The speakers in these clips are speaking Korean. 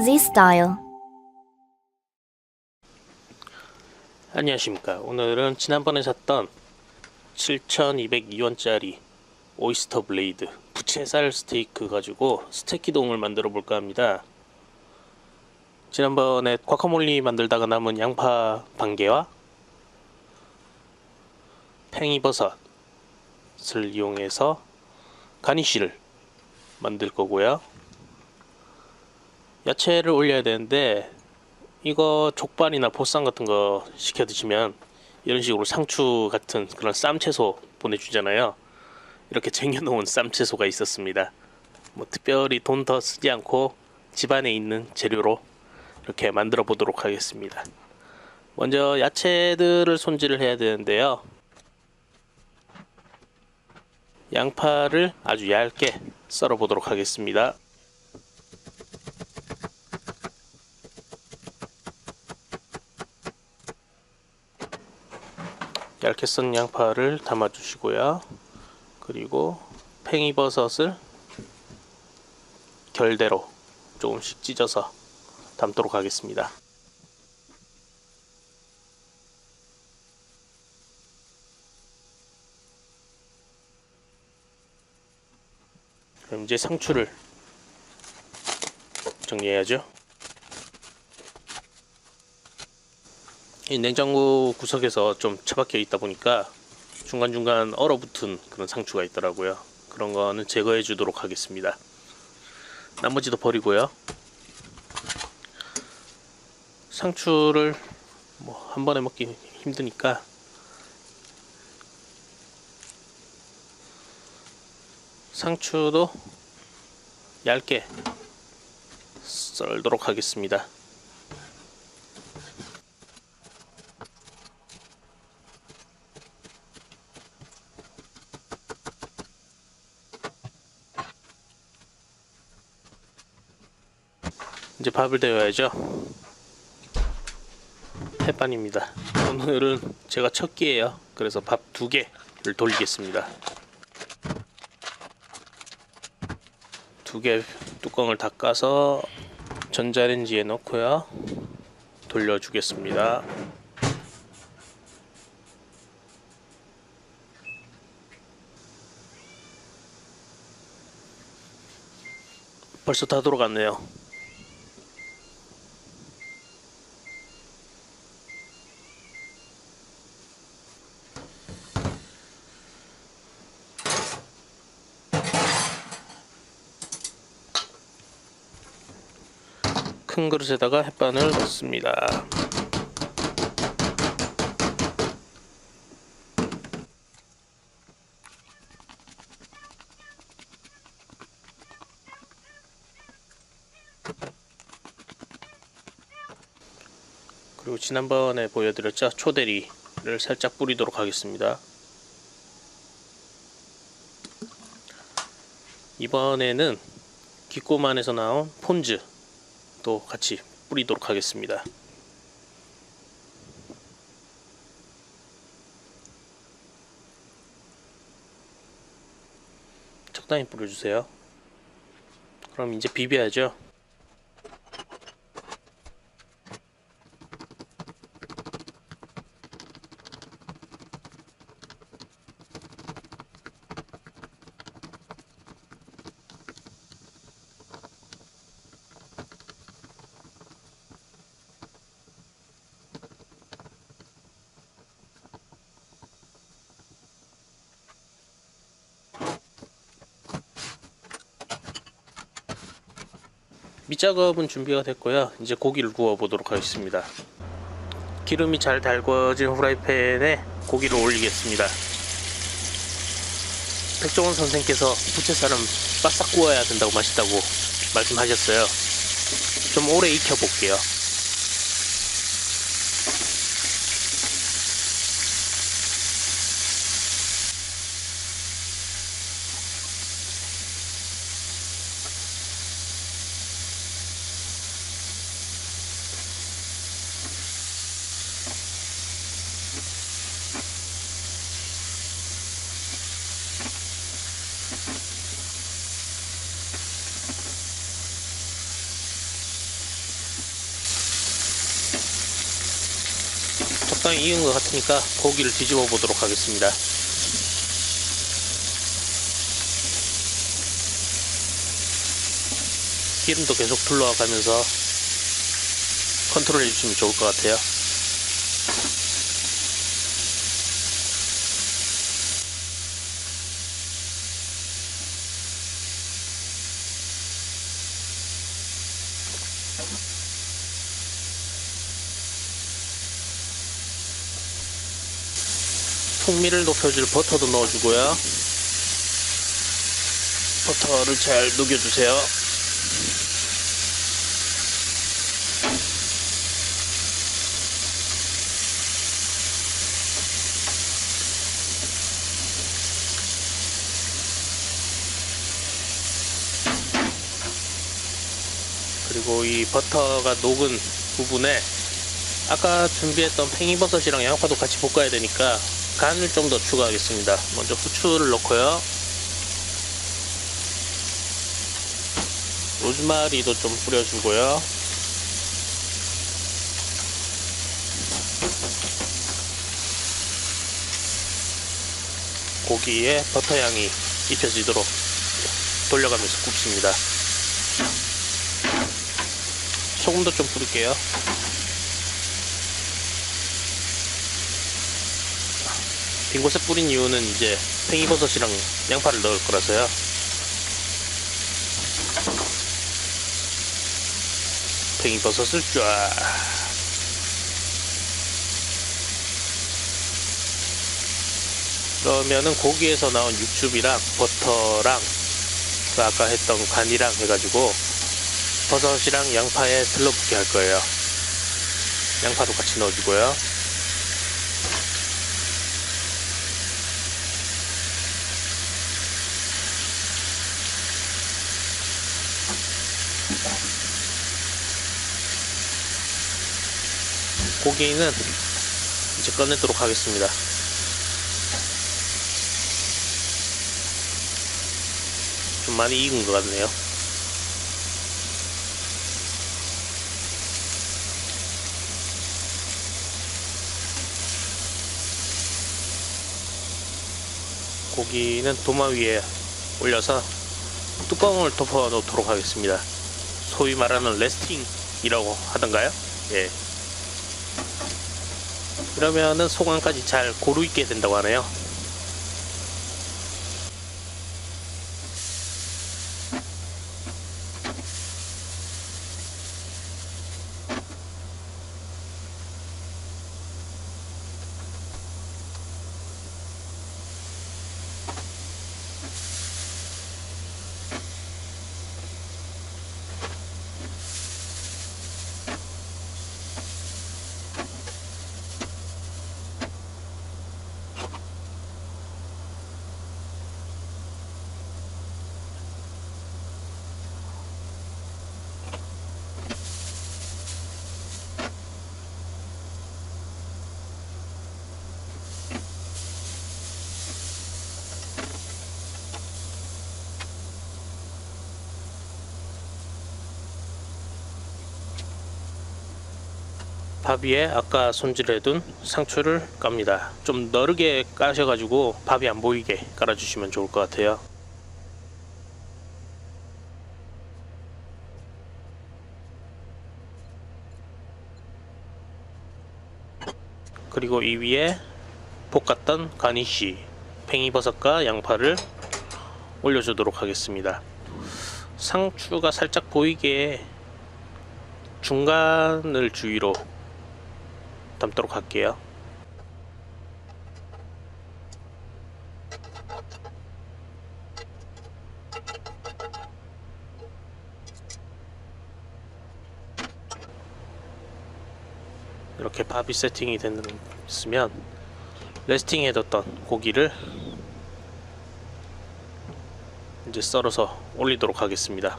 Z-Style. 안녕하십니까. 오늘은 지난번에 샀던 7,202원짜리 오이스터 블레이드 부채살 스테이크 가지고 스테이크 기동을 만들어 볼까 합니다. 지난번에 과카몰리 만들다가 남은 양파 반개와 팽이버섯을 이용해서 가니쉬를 만들 거고요. 야채를 올려야 되는데 이거 족발이나 보쌈 같은 거 시켜 드시면 이런 식으로 상추 같은 그런 쌈채소 보내주잖아요. 이렇게 쟁여놓은 쌈채소가 있었습니다. 뭐 특별히 돈 더 쓰지 않고 집안에 있는 재료로 이렇게 만들어 보도록 하겠습니다. 먼저 야채들을 손질을 해야 되는데요. 양파를 아주 얇게 썰어 보도록 하겠습니다. 얇게 썬 양파를 담아 주시고요. 그리고 팽이버섯을 결대로 조금씩 찢어서 담도록 하겠습니다. 그럼 이제 상추를 정리해야죠. 냉장고 구석에서 좀 처박혀 있다 보니까 중간중간 얼어붙은 그런 상추가 있더라고요. 그런 거는 제거해 주도록 하겠습니다. 나머지도 버리고요. 상추를 뭐 한 번에 먹기 힘드니까 상추도 얇게 썰도록 하겠습니다. 이제 밥을 데워야죠. 햇반입니다. 오늘은 제가 첫 끼예요. 그래서 밥 두 개를 돌리겠습니다. 두 개 뚜껑을 닦아서 전자레인지에 넣고요. 돌려주겠습니다. 벌써 다 돌아갔네요. 큰 그릇에다가 햇반을 넣습니다. 그리고 지난번에 보여드렸죠 초대리를 살짝 뿌리도록 하겠습니다. 이번에는 기꼬만에서 나온 폰즈 또 같이 뿌리도록 하겠습니다. 적당히 뿌려주세요. 그럼 이제 비벼야죠. 밑작업은 준비가 됐고요. 이제 고기를 구워 보도록 하겠습니다. 기름이 잘 달궈진 후라이팬에 고기를 올리겠습니다. 백종원 선생께서 부채살은 바싹 구워야 된다고 맛있다고 말씀하셨어요. 좀 오래 익혀 볼게요. 적당히 익은 것 같으니까 고기를 뒤집어 보도록 하겠습니다. 기름도 계속 둘러가면서 컨트롤 해주시면 좋을 것 같아요. 풍미를 높여줄 버터도 넣어주고요. 버터를 잘 녹여주세요. 그리고 이 버터가 녹은 부분에 아까 준비했던 팽이버섯이랑 양파도 같이 볶아야 되니까 간을 좀 더 추가하겠습니다. 먼저 후추를 넣고요. 로즈마리도 좀 뿌려주고요. 고기에 버터 향이 입혀지도록 돌려가면서 굽습니다. 소금도 좀 뿌릴게요. 빈 곳에 뿌린 이유는 이제 팽이버섯이랑 양파를 넣을 거라서요. 팽이버섯을 쫙. 그러면은 고기에서 나온 육즙이랑 버터랑 그 아까 했던 간이랑 해가지고 버섯이랑 양파에 들러붙게 할 거예요. 양파도 같이 넣어주고요. 고기는 이제 꺼내도록 하겠습니다. 좀 많이 익은 것 같네요. 고기는 도마 위에 올려서 뚜껑을 덮어 놓도록 하겠습니다. 소위 말하는 레스팅이라고 하던가요? 예. 그러면은 소금까지 잘 고루 있게 된다고 하네요. 밥 위에 아까 손질해둔 상추를 깝니다. 좀 너르게 까셔가지고 밥이 안 보이게 깔아주시면 좋을 것 같아요. 그리고 이 위에 볶았던 가니쉬, 팽이버섯과 양파를 올려주도록 하겠습니다. 상추가 살짝 보이게 중간을 주위로 담도록 할게요. 이렇게 밥이 세팅이 됐으면 레스팅 해뒀던 고기를 이제 썰어서 올리도록 하겠습니다.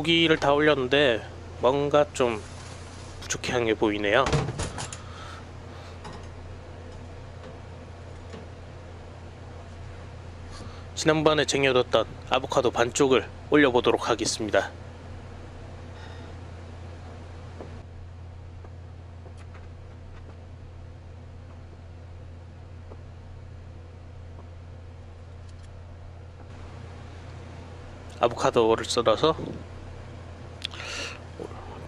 고기를 다 올렸는데 뭔가 좀 부족한 게 보이네요. 지난번에 쟁여뒀던 아보카도 반쪽을 올려보도록 하겠습니다. 아보카도를 썰어서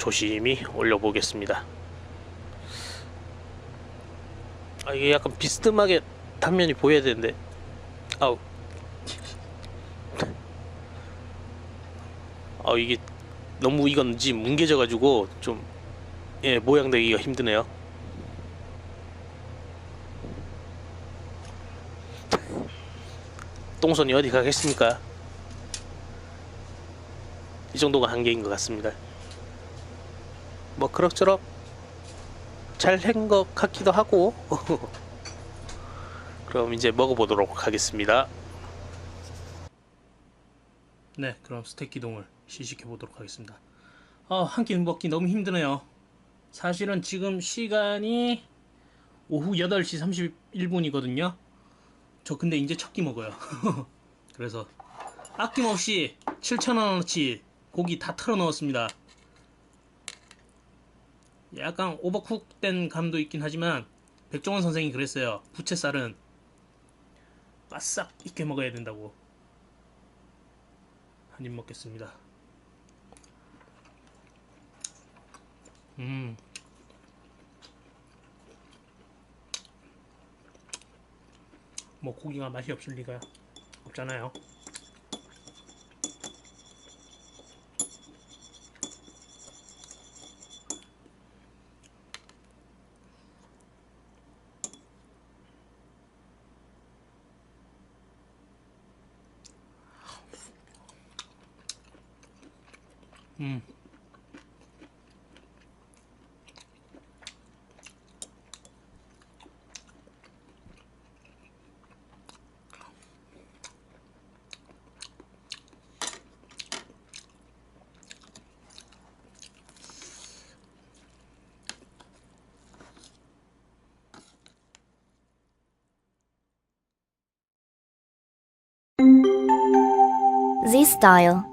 조심히 올려보겠습니다. 아, 이게 약간 비스듬하게 단면이 보여야 되는데, 아우, 아 이게 너무 이건지 뭉개져 가지고 좀 예, 모양 내기가 힘드네요. 똥손이 어디 가겠습니까? 이 정도가 한계인 것 같습니다. 뭐 그럭저럭 잘한 것 같기도 하고 그럼 이제 먹어보도록 하겠습니다. 네, 그럼 스테이크 기동을 시식해 보도록 하겠습니다. 아, 한끼 먹기 너무 힘드네요. 사실은 지금 시간이 오후 8시 31분이거든요. 저 근데 이제 첫 끼 먹어요. 그래서 아낌없이 7,000원어치 고기 다 털어 넣었습니다. 약간 오버쿡된 감도 있긴 하지만 백종원 선생이 그랬어요. 부채살은 바싹 익게 먹어야 된다고. 한 입 먹겠습니다. 음. 뭐 고기가 맛이 없을 리가 없잖아요. Z Style.